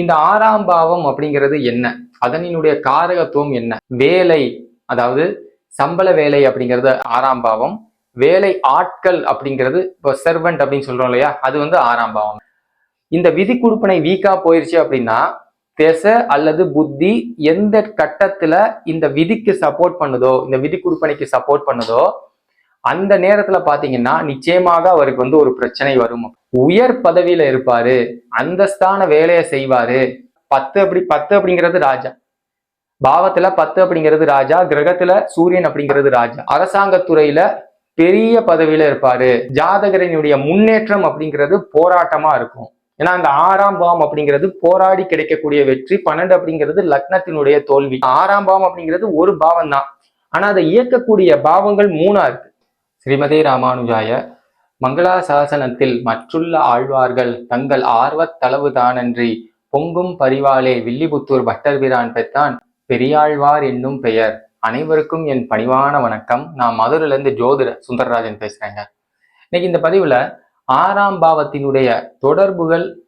இந்த ஆறாம் பாவம் அப்படிங்கிறது என்ன? அதனினுடைய காரகத்துவம் என்ன? வேலை அதாவது சம்பள வேலை அப்படிங்கிறது ஆறாம் பாவம். வேலை ஆட்கள் அப்படிங்கிறது இப்போ சர்வெண்ட் அப்படின்னு சொல்றோம் இல்லையா? அது வந்து ஆறாம் பாவம். இந்த விதி குடுப்பனை வீக்கா போயிருச்சு அப்படின்னா திசை அல்லது புத்தி எந்த கட்டத்துல இந்த விதிக்கு சப்போர்ட் பண்ணுதோ இந்த விதி குடுப்பனைக்கு சப்போர்ட் பண்ணுதோ அந்த நேரத்துல பாத்தீங்கன்னா நிச்சயமாக அவருக்கு வந்து ஒரு பிரச்சனை வரும். உயர் பதவியில இருப்பாரு. அந்தஸ்தான வேலையை செய்வாரு. பத்து அப்படி பத்து அப்படிங்கிறது ராஜா. பாவத்துல பத்து அப்படிங்கிறது ராஜா. கிரகத்துல சூரியன் அப்படிங்கிறது ராஜா. அரசாங்கத்துறையில பெரிய பதவியில இருப்பாரு. ஜாதகரனுடைய முன்னேற்றம் அப்படிங்கிறது போராட்டமா இருக்கும். ஏன்னா அந்த ஆறாம் பாவம் அப்படிங்கிறது போராடி கிடைக்கக்கூடிய வெற்றி. பன்னெண்டு அப்படிங்கிறது லக்னத்தினுடைய தோல்வி. ஆறாம் பாவம் அப்படிங்கிறது ஒரு பாவம் தான் ஆனா அதை இயக்கக்கூடிய பாவங்கள் மூணா இருக்கு. ஸ்ரீமதே ராமானுஜாய மங்களா சாசனத்தில் மற்றுள்ள ஆழ்வார்கள் தங்கள் ஆர்வத் தளவுதானன்றி பொங்கும் பரிவாலே வில்லிபுத்தூர் பட்டர்பிரான் பெற்றான். பெரியாழ்வார் என்னும் பெயர். அனைவருக்கும் என் பணிவான வணக்கம். நான் மதுரிலிருந்து ஜோதிட சுந்தரராஜன் பேசுறேங்க. இன்னைக்கு இந்த பதிவுல ஆறாம் பாவத்தினுடைய தொடர்புகள்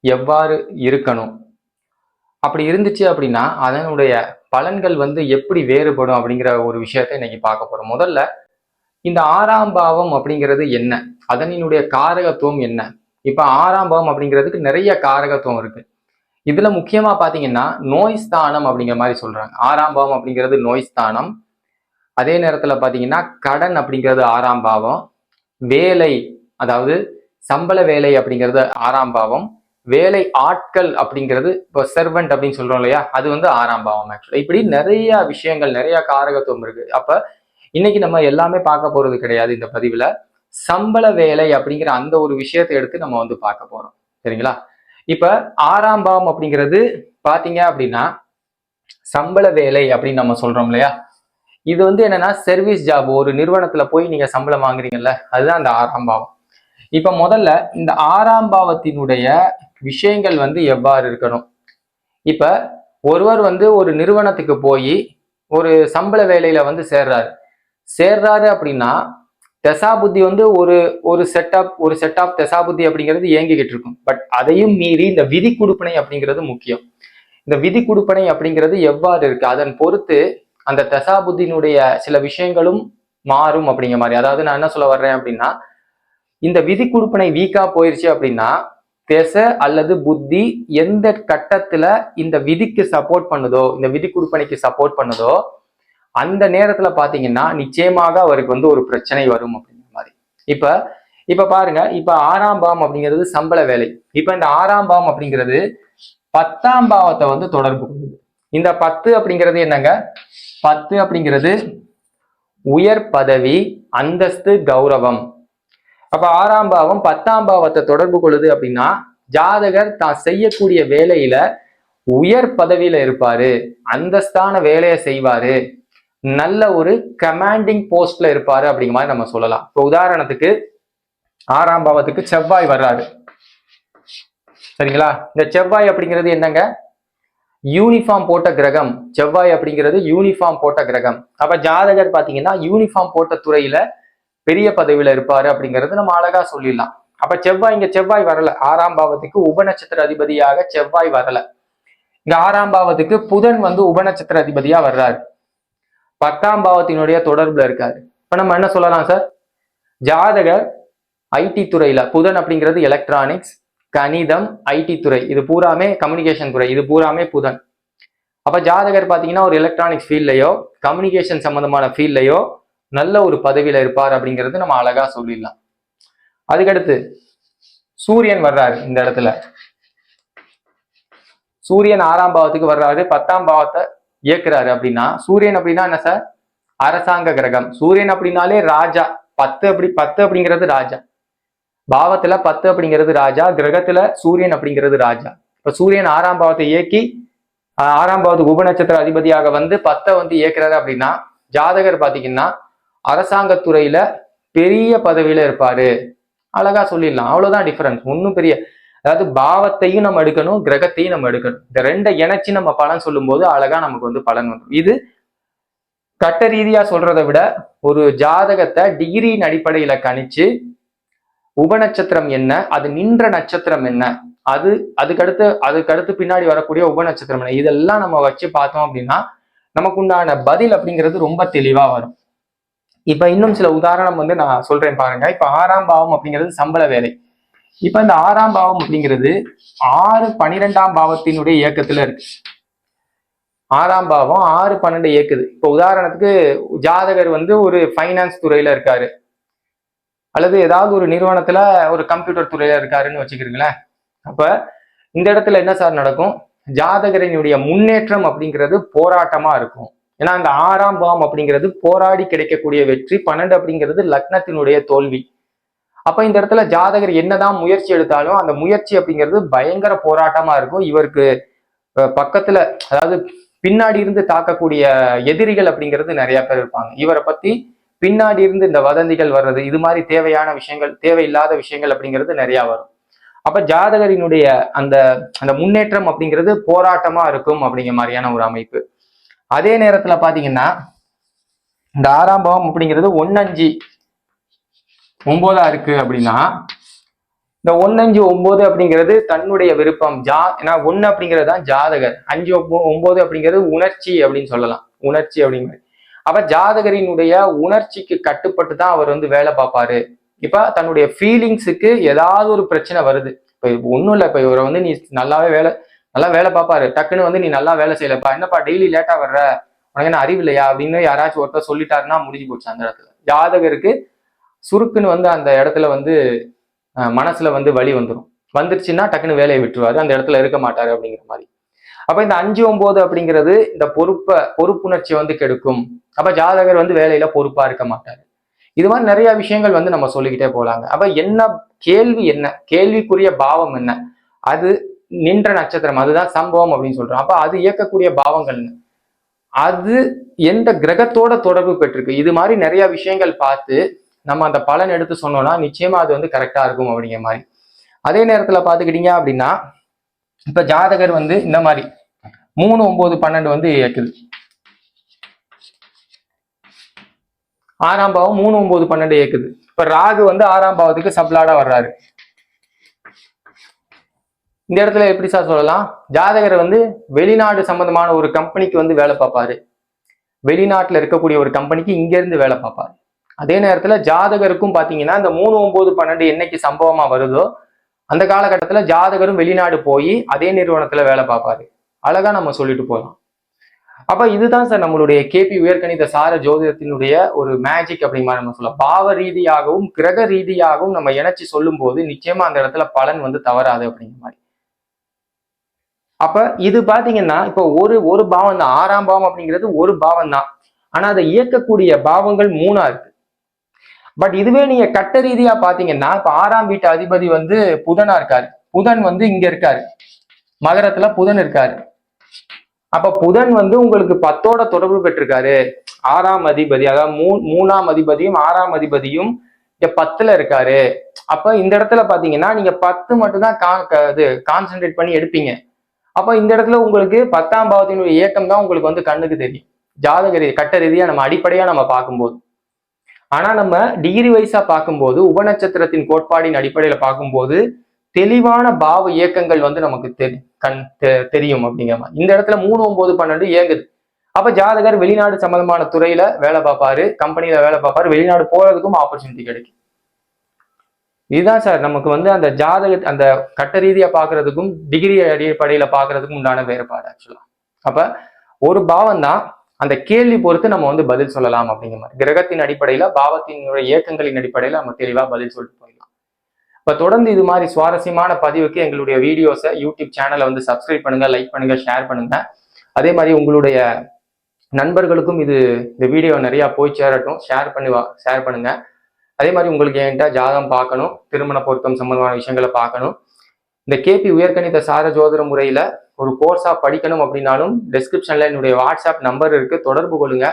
எவ்வாறு இருக்கணும்? அப்படி இருந்துச்சு அப்படின்னா அதனுடைய பலன்கள் வந்து எப்படி வேறுபடும் அப்படிங்கிற ஒரு விஷயத்தை இன்னைக்கு பார்க்க போறோம். முதல்ல இந்த ஆறாம் பாவம் அப்படிங்கிறது என்ன? அதனினுடைய காரகத்துவம் என்ன? இப்ப ஆறாம் பாவம் அப்படிங்கிறதுக்கு நிறைய காரகத்துவம் இருக்கு. இதுல முக்கியமா பாத்தீங்கன்னா நோய் ஸ்தானம் அப்படிங்கிற மாதிரி சொல்றாங்க. ஆறாம் பாவம் அப்படிங்கிறது நோய் ஸ்தானம். அதே நேரத்துல பாத்தீங்கன்னா கடன் அப்படிங்கிறது ஆறாம் பாவம். வேலை அதாவது சம்பள வேலை அப்படிங்கிறது ஆறாம் பாவம். வேலை ஆட்கள் அப்படிங்கிறது இப்போ செர்வெண்ட் அப்படின்னு சொல்றோம் இல்லையா? அது வந்து ஆறாம் பாவம் ஆக்சுவலா இப்படி நிறைய விஷயங்கள் நிறைய காரகத்துவம் இருக்கு. அப்ப இன்னைக்கு நம்ம எல்லாமே பார்க்க போறது கிடையாது இந்த பதிவுல. சம்பள வேலை அப்படிங்கிற அந்த ஒரு விஷயத்தை எடுத்து நம்ம வந்து பார்க்க போறோம். சரிங்களா? இப்ப ஆறாம் பாவம் அப்படிங்கிறது பாத்தீங்க அப்படின்னா சம்பள வேலை அப்படின்னு நம்ம சொல்றோம் இல்லையா? இது வந்து என்னன்னா சர்வீஸ் ஜாப் ஒரு நிறுவனத்துல போய் நீங்க சம்பளம் வாங்குறீங்கல்ல அதுதான் அந்த ஆறாம் பாவம். இப்ப முதல்ல இந்த ஆறாம் பாவத்தினுடைய விஷயங்கள் வந்து எவ்வாறு இருக்கணும்? இப்ப ஒருவர் வந்து ஒரு நிறுவனத்துக்கு போய் ஒரு சம்பள வேலையில வந்து சேர்றாரு. சேர்றாரு அப்படின்னா தசாபுத்தி வந்து ஒரு ஒரு செட்டப் ஒரு செட் ஆஃப் தசாபுத்தி அப்படிங்கிறது இயங்கிக்கிட்டு இருக்கும். பட் அதையும் மீறி இந்த விதி குடுப்பனை அப்படிங்கிறது முக்கியம். இந்த விதி குடுப்பனை அப்படிங்கிறது எவ்வாறு இருக்கு? அதன் பொறுத்து அந்த தசாபுத்தினுடைய சில விஷயங்களும் மாறும் அப்படிங்கிற மாதிரி. அதாவது நான் என்ன சொல்ல வர்றேன் அப்படின்னா இந்த விதி குடுப்பனை வீக்கா போயிருச்சு அப்படின்னா திசை அல்லது புத்தி எந்த கட்டத்துல இந்த விதிக்கு சப்போர்ட் பண்ணுதோ இந்த விதி குடுப்பனைக்கு சப்போர்ட் பண்ணுதோ அந்த நேரத்துல பாத்தீங்கன்னா நிச்சயமாக அவருக்கு வந்து ஒரு பிரச்சனை வரும் அப்படிங்கிற மாதிரி. இப்ப இப்ப பாருங்க இப்ப ஆறாம் பாவம் அப்படிங்கிறது சம்பள வேலை. இப்ப இந்த ஆறாம் பாவம் அப்படிங்கிறது பத்தாம் பாவத்தை வந்து தொடர்பு கொள்ளுது. இந்த பத்து அப்படிங்கிறது என்னங்க? பத்து அப்படிங்கிறது உயர் பதவி அந்தஸ்து கௌரவம். அப்ப ஆறாம் பாவம் பத்தாம் பாவத்தை தொடர்பு கொள்ளுது அப்படின்னா ஜாதகர் தான் செய்யக்கூடிய வேலையில உயர் பதவியில இருப்பாரு. அந்தஸ்தான வேலையை செய்வாரு. நல்ல ஒரு கமாண்டிங் போஸ்ட்ல இருப்பாரு அப்படிங்கிற மாதிரி நம்ம சொல்லலாம். இப்போ உதாரணத்துக்கு ஆறாம் பாவத்துக்கு செவ்வாய் வர்றாரு. சரிங்களா? இந்த செவ்வாய் அப்படிங்கிறது என்னங்க? யூனிஃபார்ம் போட்ட கிரகம். செவ்வாய் அப்படிங்கிறது யூனிஃபார்ம் போட்ட கிரகம். அப்ப ஜாதகர் பாத்தீங்கன்னா யூனிஃபார்ம் போட்ட துறையில பெரிய பதவியில இருப்பாரு அப்படிங்கிறது நம்ம அழகா சொல்லிடலாம். அப்ப செவ்வாய் இங்க செவ்வாய் வரல. ஆறாம் பாவத்துக்கு உபநட்சத்திர அதிபதியாக செவ்வாய் வரல. இங்க ஆறாம் பாவத்துக்கு புதன் வந்து உபநட்சத்திர அதிபதியா வர்றாரு. பத்தாம் பாவத்தினுடைய தொடர்புல இருக்காரு. இப்ப நம்ம என்ன சொல்லலாம் சார்? ஜாதகர் ஐடி துறையில புதன் அப்படிங்கிறது எலக்ட்ரானிக்ஸ் கணிதம் ஐடி துறை. இது பூராமே கம்யூனிகேஷன் துறை. இது பூராமே புதன். அப்ப ஜாதகர் பாத்தீங்கன்னா ஒரு எலக்ட்ரானிக்ஸ் ஃபீல்ட்லயோ கம்யூனிகேஷன் சம்பந்தமான ஃபீல்ட்லயோ நல்ல ஒரு பதவியில இருப்பார் அப்படிங்கிறது நம்ம அழகா சொல்லிடலாம். அதுக்கடுத்து சூரியன் வர்றாரு இந்த இடத்துல. சூரியன் ஆறாம் பாவத்துக்கு வர்றாரு. பத்தாம் பாவத்தை இயக்குறாரு அப்படின்னா சூரியன் அப்படின்னா என்ன சார்? அரசாங்க கிரகம். சூரியன் அப்படின்னாலே ராஜா. பத்து அப்படி பத்து அப்படிங்கிறது ராஜா. பாவத்துல பத்து அப்படிங்கிறது ராஜா. கிரகத்துல சூரியன் அப்படிங்கிறது ராஜா. இப்ப சூரியன் ஆறாம் பாவத்தை இயக்கி ஆஹ் ஆறாம் பாவத்துக்கு உபநட்சத்திர அதிபதியாக வந்து பத்தை வந்து இயக்குறாரு அப்படின்னா ஜாதகர் பாத்தீங்கன்னா அரசாங்கத்துறையில பெரிய பதவியில இருப்பாரு. அழகா சொல்லிடலாம். அவ்வளவுதான் டிஃபரன்ஸ் ஒன்றும் பெரிய அதாவது பாவத்தையும் நம்ம எடுக்கணும் கிரகத்தையும் நம்ம எடுக்கணும். இந்த ரெண்டை இணைச்சி நம்ம பலன் சொல்லும்போது அழகா நமக்கு வந்து பலன் வந்துடும் இது கட்ட ரீதியா சொல்றதை விட ஒரு ஜாதகத்தை டிகிரியின் அடிப்படையில கணிச்சு உபநட்சத்திரம் என்ன அது நின்ற நட்சத்திரம் என்ன அது அதுக்கடுத்து அதுக்கடுத்து பின்னாடி வரக்கூடிய உபநட்சத்திரம் என்ன இதெல்லாம் நம்ம வச்சு பார்த்தோம் அப்படின்னா நமக்கு உண்டான பதில் அப்படிங்கிறது ரொம்ப தெளிவா வரும். இப்ப இன்னும் சில உதாரணம் வந்து நான் சொல்றேன் பாருங்க. இப்ப ஆறாம் பாவம் அப்படிங்கிறது சம்பள வேலை. இப்ப இந்த ஆறாம் பாவம் அப்படிங்கிறது ஆறு பனிரெண்டாம் பாவத்தினுடைய இயக்கத்துல இருக்கு. ஆறாம் பாவம் ஆறு பன்னெண்டு இயக்குது. இப்போ உதாரணத்துக்கு ஜாதகர் வந்து ஒரு ஃபைனான்ஸ் துறையில இருக்காரு. அல்லது ஏதாவது ஒரு நிறுவனத்துல ஒரு கம்ப்யூட்டர் துறையில இருக்காருன்னு வச்சுக்கிறீங்களேன். அப்ப இந்த இடத்துல என்ன சார் நடக்கும்? ஜாதகரினுடைய முன்னேற்றம் அப்படிங்கிறது போராட்டமா இருக்கும். ஏன்னா அந்த ஆறாம் பாவம் அப்படிங்கிறது போராடி கிடைக்கக்கூடிய வெற்றி பன்னெண்டு அப்படிங்கிறது லக்னத்தினுடைய தோல்வி. அப்ப இந்த இடத்துல ஜாதகர் என்னதான் முயற்சி எடுத்தாலும் அந்த முயற்சி அப்படிங்கிறது பயங்கர போராட்டமா இருக்கும். இவருக்கு பக்கத்துல அதாவது பின்னாடி இருந்து தாக்கக்கூடிய எதிரிகள் அப்படிங்கிறது நிறைய பேர் இருப்பாங்க. இவரை பத்தி பின்னாடி இருந்து இந்த வதந்திகள் வர்றது இது மாதிரி தேவையான விஷயங்கள் தேவையில்லாத விஷயங்கள் அப்படிங்கிறது நிறைய வரும். அப்ப ஜாதகரினுடைய அந்த அந்த முன்னேற்றம் அப்படிங்கிறது போராட்டமா இருக்கும் அப்படிங்கிற மாதிரியான ஒரு அமைப்பு. அதே நேரத்துல பாத்தீங்கன்னா இந்த ஆறாம் பாவம் அப்படிங்கிறது ஒன்னஞ்சு ஒன்பதா இருக்கு அப்படின்னா இந்த ஒன்னஞ்சு ஒன்பது அப்படிங்கிறது தன்னுடைய விருப்பம் ஜா ஏன்னா ஒன்னு அப்படிங்கிறது தான் ஜாதகர். அஞ்சு ஒன்பது அப்படிங்கிறது உணர்ச்சி அப்படின்னு சொல்லலாம். உணர்ச்சி அப்படிங்கிறது. அப்ப ஜாதகரினுடைய உணர்ச்சிக்கு கட்டுப்பட்டு தான் அவர் வந்து வேலை பார்ப்பாரு. இப்ப தன்னுடைய ஃபீலிங்ஸுக்கு ஏதாவது ஒரு பிரச்சனை வருது. இப்ப ஒன்றும் இல்லை இப்ப இவரை வந்து நீ நல்லாவே வேலை நல்லா வேலை பார்ப்பாரு. டக்குன்னு வந்து நீ நல்லா வேலை செய்யலப்பா என்னப்பா டெய்லி லேட்டா வர்ற? உனக்கு என்ன அறிவு இல்லையா? அப்படின்னு யாராச்சும் ஒருத்தர் சொல்லிட்டாருன்னா முடிஞ்சு போச்சு அந்த இடத்துல. ஜாதகருக்கு சுருக்குன்னு வந்து அந்த இடத்துல வந்து மனசுல வந்து வழி வந்துடும் வந்துருச்சுன்னா டக்குன்னு வேலையை விட்டுருவாரு. அந்த இடத்துல இருக்க மாட்டாரு அப்படிங்கிற மாதிரி. அப்ப இந்த அஞ்சு ஒன்பது அப்படிங்கிறது இந்த பொறுப்பை பொறுப்புணர்ச்சியை வந்து கெடுக்கும். அப்ப ஜாதகர் வந்து வேலையில பொறுப்பா இருக்க மாட்டாரு. இது மாதிரி நிறைய விஷயங்கள் வந்து நம்ம சொல்லிக்கிட்டே போலாங்க. அப்ப என்ன கேள்வி என்ன? கேள்விக்குரிய பாவம் என்ன? அது நின்ற நட்சத்திரம் அதுதான் சம்பவம் அப்படின்னு சொல்றோம். அப்ப அது இயக்கக்கூடிய பாவங்கள் என்ன? அது எந்த கிரகத்தோட தொடர்பு பெற்றிருக்கு? இது மாதிரி நிறைய விஷயங்கள் பார்த்து நம்ம அந்த பலன் எடுத்து சொன்னோம்னா நிச்சயமா அது வந்து கரெக்டா இருக்கும் அப்படிங்கிற மாதிரி. அதே நேரத்துல பாத்துக்கிட்டீங்க அப்படின்னா இப்ப ஜாதகர் வந்து இந்த மாதிரி மூணு ஒன்பது பன்னெண்டு வந்து இயக்குது. ஆறாம் பாவம் மூணு ஒன்பது பன்னெண்டு இயக்குது. இப்ப ராகு வந்து ஆறாம் பாவத்துக்கு சப்ளாடா வர்றாரு. இந்த இடத்துல எப்படி சார் சொல்லலாம்? ஜாதகர் வந்து வெளிநாடு சம்பந்தமான ஒரு கம்பெனிக்கு வந்து வேலை பார்ப்பாரு. வெளிநாட்டுல இருக்கக்கூடிய ஒரு கம்பெனிக்கு இங்க இருந்து வேலை பார்ப்பாரு. அதே நேரத்துல ஜாதகருக்கும் பாத்தீங்கன்னா இந்த மூணு ஒன்பது பன்னெண்டு என்னைக்கு சம்பவமா வருதோ அந்த காலகட்டத்துல ஜாதகரும் வெளிநாடு போய் அதே நிறுவனத்துல வேலை பார்ப்பாரு. அழகா நம்ம சொல்லிட்டு போகலாம் அப்ப இதுதான் சார் நம்மளுடைய கேபி உயர்கணித சார ஜோதிடத்தினுடைய ஒரு மேஜிக் அப்படிங்கிற மாதிரி நம்ம சொல்லலாம். பாவ ரீதியாகவும் கிரக ரீதியாகவும் நம்ம இணைச்சு சொல்லும் போது நிச்சயமா அந்த இடத்துல பலன் வந்து தவறாது அப்படிங்கிற மாதிரி. அப்ப இது பாத்தீங்கன்னா இப்போ ஒரு ஒரு பாவம் தான். ஆறாம் பாவம் அப்படிங்கிறது ஒரு பாவம் தான். ஆனா அதை இயக்கக்கூடிய பாவங்கள் மூணா இருக்கு. பட் இதுவே நீங்க கட்ட ரீதியா பாத்தீங்கன்னா இப்ப ஆறாம் வீட்டு அதிபதி வந்து புதனா இருக்காரு. புதன் வந்து இங்க இருக்காரு. மகரத்துல புதன் இருக்காரு. அப்ப புதன் வந்து உங்களுக்கு பத்தோட தொடர்பு பெற்றிருக்காரு. ஆறாம் அதிபதி அதாவது மூ மூணாம் அதிபதியும் ஆறாம் அதிபதியும் இங்க பத்துல இருக்காரு. அப்ப இந்த இடத்துல பாத்தீங்கன்னா நீங்க பத்து மட்டும் தான் கா- இது கான்சென்ட்ரேட் பண்ணி எடுப்பீங்க. அப்ப இந்த இடத்துல உங்களுக்கு பத்தாம் பாவத்தினுடைய இயக்கம் தான் உங்களுக்கு வந்து கண்ணுக்கு தெரியும். ஜாதக ரீதி கட்ட ரீதியா நம்ம அடிப்படையா நம்ம பார்க்கும்போது. ஆனா நம்ம டிகிரி வைஸா பார்க்கும்போது உபநட்சத்திரத்தின் கோட்பாடின் அடிப்படையில பார்க்கும்போது தெளிவான பாவ இயக்கங்கள் வந்து நமக்கு தெரி கண் தெ- தெரியும் அப்படிங்கிற மாதிரி. இந்த இடத்துல மூணு ஒன்பது பன்னெண்டு இயங்குது. அப்ப ஜாதகர் வெளிநாடு சம்பந்தமான துறையில வேலை பார்ப்பாரு கம்பெனில வேலை பார்ப்பாரு வெளிநாடு போறதுக்கும் ஆப்பர்ச்சுனிட்டி கிடைக்கும். இதுதான் சார் நமக்கு வந்து அந்த ஜாதக அந்த கட்ட ரீதியா பாக்குறதுக்கும் டிகிரி அடிப்படையில பாக்குறதுக்கும் உண்டான வேறுபாடு ஆக்சுவலா அப்ப ஒரு பாவம் தான் அந்த கேள்வி பொறுத்து நம்ம வந்து பதில் சொல்லலாம் அப்படிங்கிற மாதிரி. கிரகத்தின் அடிப்படையில பாவத்தினுடைய இயக்கங்களின் அடிப்படையில நம்ம தெளிவா பதில் சொல்லிட்டு போயிடலாம். இப்ப தொடர்ந்து இது மாதிரி சுவாரஸ்யமான பதிவுக்கு எங்களுடைய வீடியோஸை யூடியூப் சேனலை வந்து சப்ஸ்கிரைப் பண்ணுங்க லைக் பண்ணுங்க ஷேர் பண்ணுங்க. அதே மாதிரி உங்களுடைய நண்பர்களுக்கும் இது இந்த வீடியோ நிறைய போய் சேரட்டும். ஷேர் பண்ணி ஷேர் பண்ணுங்க. அதே மாதிரி உங்களுக்கு என்கிட்ட ஜாதகம் பார்க்கணும். திருமண பொருத்தம் சம்பந்தமான விஷயங்களை பார்க்கணும். இந்த கேபி உயர்கணித சார ஜோதிட முறையில ஒரு கோர்ஸா படிக்கணும் அப்படின்னாலும் டெஸ்கிரிப்ஷனில் என்னுடைய வாட்ஸ்அப் நம்பர் இருக்கு. தொடர்பு கொள்ளுங்க.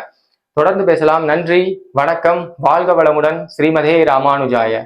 தொடர்ந்து பேசலாம். நன்றி. வணக்கம். வாழ்க வளமுடன். ஸ்ரீமதே ராமானுஜாய.